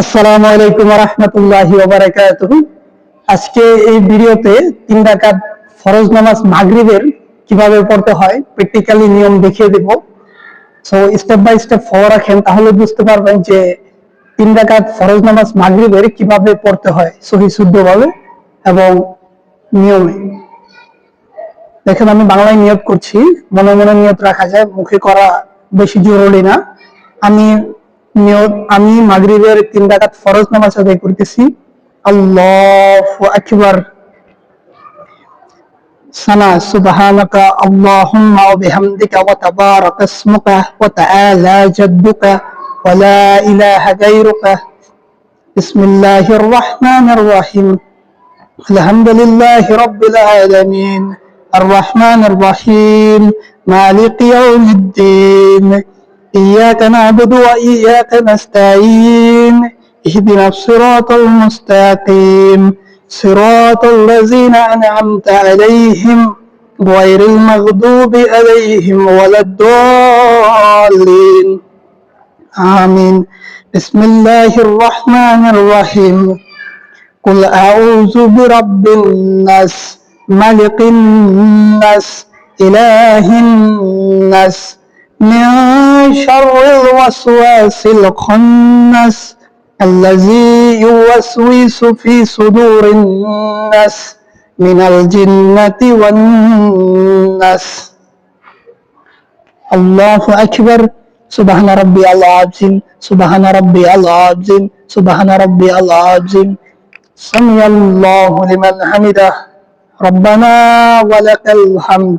আসসালামু আলাইকুম রহমতুল্লাহি আজকে এই ভিডিওতে তিন রাকাত ফরজ নামাজ মাগরিবের কীভাবে পড়তে হয় প্র্যাকটিক্যালি নিয়ম দেখিয়ে দেব। So step by step follow রাখেন, তাহলে বুঝতে পারবেন যে তিন রাকাত ফরজ নামাজ মাগরিবের কীভাবে পড়তে হয়, সহি শুদ্ধভাবে এবং নিয়মে। দেখেন, আমি বাংলায় নিয়ত করছি, মনে মনে নিয়ত রাখা যায়, মুখে করা বেশি জরুরি না। আমি নিয়ত, আমি মাগরিবের তিন রাকাত ফরজ নামাজ আদায় করতেছি। আল্লাহ আকবার। সানা, সুবহানাকা আল্লাহুম্মা ওয়া বিহামদিকা ওয়া তাবারাকা ইসমুকা ওয়া তাআলা জাদ্দুকা ওয়া লা ইলাহা গায়রুকা। বিসমিল্লাহির রহমানির রহিম। আলহামদুলিল্লাহি রাব্বিল আলামিন। আর রহমানির রহিম। মালিক ইয়াউমিদ্দিন। إياك نعبد وإياك نستعين اهدنا الصراط المستقيم صراط الذين أنعمت عليهم غير المغضوب عليهم ولا الضالين. آمين. بسم الله الرحمن الرحيم. قل أعوذ برب الناس ملك الناس إله الناس من شر الوسواس الخنس الذي يوسوس في صدور الناس من الجنة والناس. الله أكبر. سبحان ربي العظيم. سبحان ربي العظيم. سبحان ربي العظيم. سمي الله لمن حمده. ربنا ولك الحمد.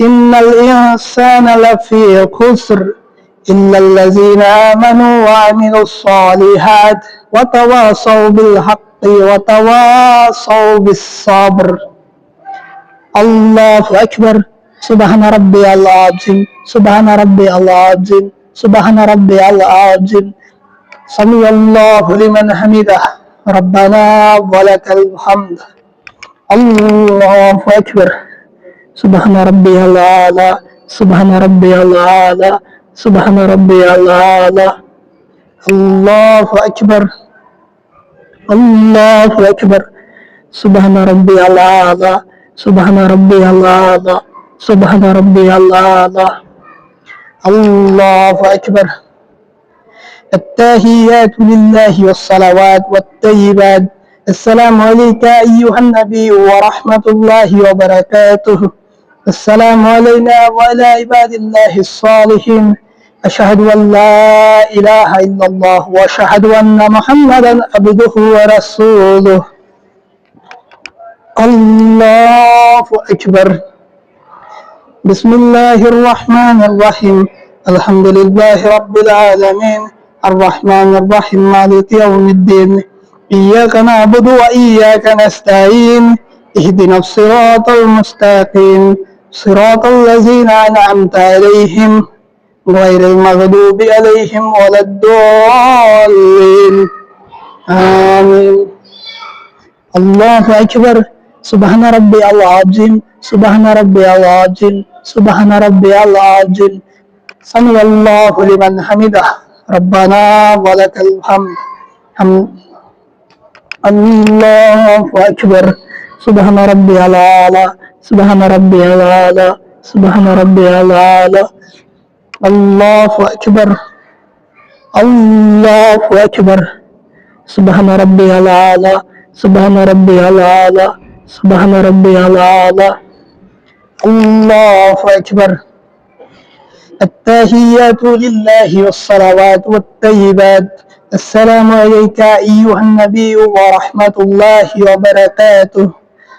إن الإنسان لفي خسر إلا الذين آمنوا وعملوا الصالحات وتواصوا بالحق وتواصوا بالصبر الله أكبر. سبحان ربي العظيم. سبحان ربي العظيم. سبحان ربي العظيم. سمي الله لمن حمده. ربنا ولك الحمد. الله أكبر. سبحان ربي الأعلى سبحان ربي الأعلى سبحان ربي الأعلى. الله أكبر الله أكبر. سبحان ربي الأعلى سبحان ربي الأعلى سبحان ربي الأعلى. الله أكبر. التاهيات لله والصلوات والطيبات. السلام عليك أيها النبي ورحمة الله وبركاته. السلام علينا وعلى عباد الله الصالحين. أشهد أن لا إله إلا الله وأشهد أن محمدا عبده ورسوله. الله أكبر. بسم الله الرحمن الرحيم. الحمد لله رب العالمين. الرحمن الرحيم. مالك يوم الدين. إياك نعبد وإياك نستعين. اهدنا الصراط المستقيم. صراط الذين أنعمت عليهم غير المغضوب عليهم ولا الضالين. آمين. الله أكبر. سبحان ربي العظيم. سبحان ربي العظيم. سبحان ربي العظيم. سمع الله لمن حمده. ربنا ولك الحمد. حمد. الله أكبر. سبحان ربي الأعلى سبحان ربي الأعلى سبحان ربي الأعلى الله أكبر الله أكبر. سبحان ربي الأعلى سبحان ربي الأعلى سبحان ربي الأعلى الله أكبر. التحيات لله والصلوات والطيبات. السلام عليك أيها النبي ورحمة الله وبركاته.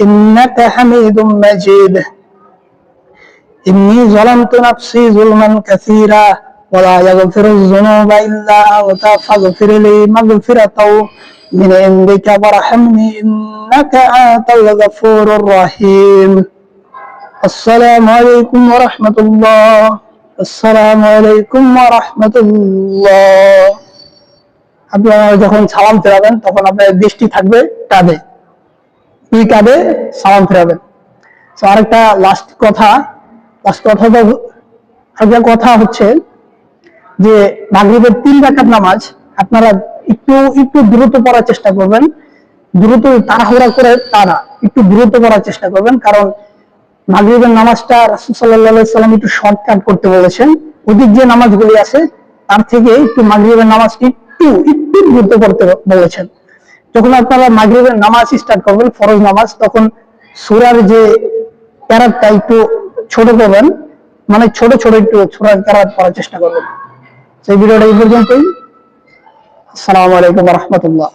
انك حميد مجيد إني ظلمت نفسي ظلما كثيرا ولا يغفر الذنوب إلا أنت فاغفر لي مغفرة من عندك وارحمني إنك أنت الغفور الرحيم السلام عليكم ورحمة الله السلام عليكم ورحمة الله আপনারা যখন সালাম ফেরাবেন তখন আপনার দৃষ্টি থাকবে কাঁধে দুই কাঁধে সালাম তো আরেকটা লাস্ট কথা লাস্ট কথা হচ্ছে যে তিন রাকাত নামাজ আপনারা একটু একটু দ্রুত পড়ার চেষ্টা করবেন। দ্রুত তাড়াহুড়া করে তারা একটু দ্রুত পড়ার চেষ্টা করবেন। কারণ মাগরিবের নামাজটা রাসূল সাল্লাল্লাহু সাল্লাম একটু শর্টকাট করতে বলেছেন। ওদিক যে নামাজগুলি আছে, তার থেকে একটু মাগরিবের নামাজটি একটু একটু দ্রুত করতে বলেছেন। যখন আপনারা মাগরিবের নামাজ স্টার্ট করবেন, ফরজ নামাজ, তখন সুরার যে ক্যারাতটা একটু ছোট করবেন মানে ছোট ছোট একটু সুরার প্যারাট পড়ার চেষ্টা করবেন। সেই ভিডিওটা এই পর্যন্তই। আসসালামু আলাইকুম রহমতুল্লাহ।